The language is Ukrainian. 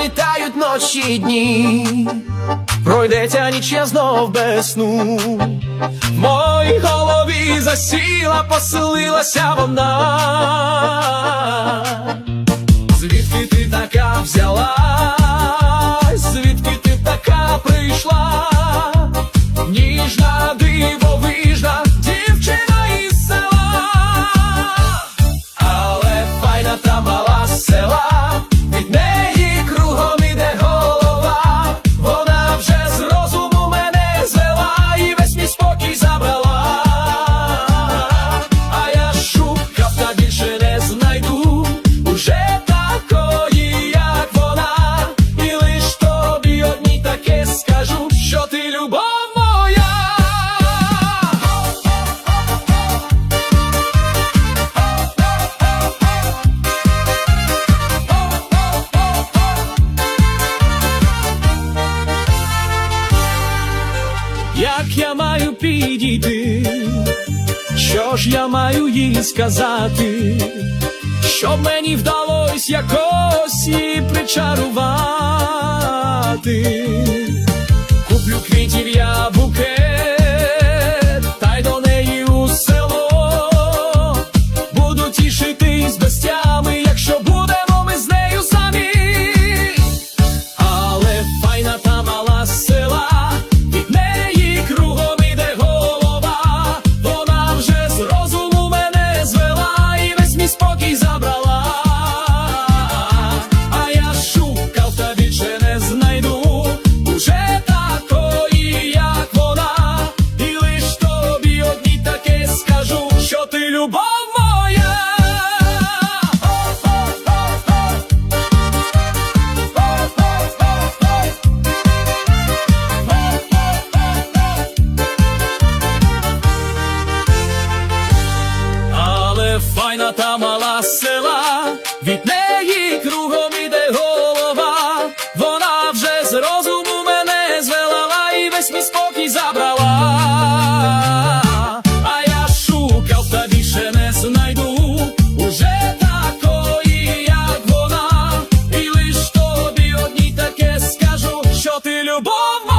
пролітають ночі і дні, пройдеться ніч я знов без сну. В моїй голові засіла, поселилася вона. маю підійти, що ж я маю їй сказати, що мені вдалось якось її причарувати. дитина та мала села, від неї кругом іде голова, вона вже з розуму мене звела і весь мій спокій забрала. А я шукав та більше не знайду уже такої, як вона, і лиш тобі одній таке скажу, що ти любов.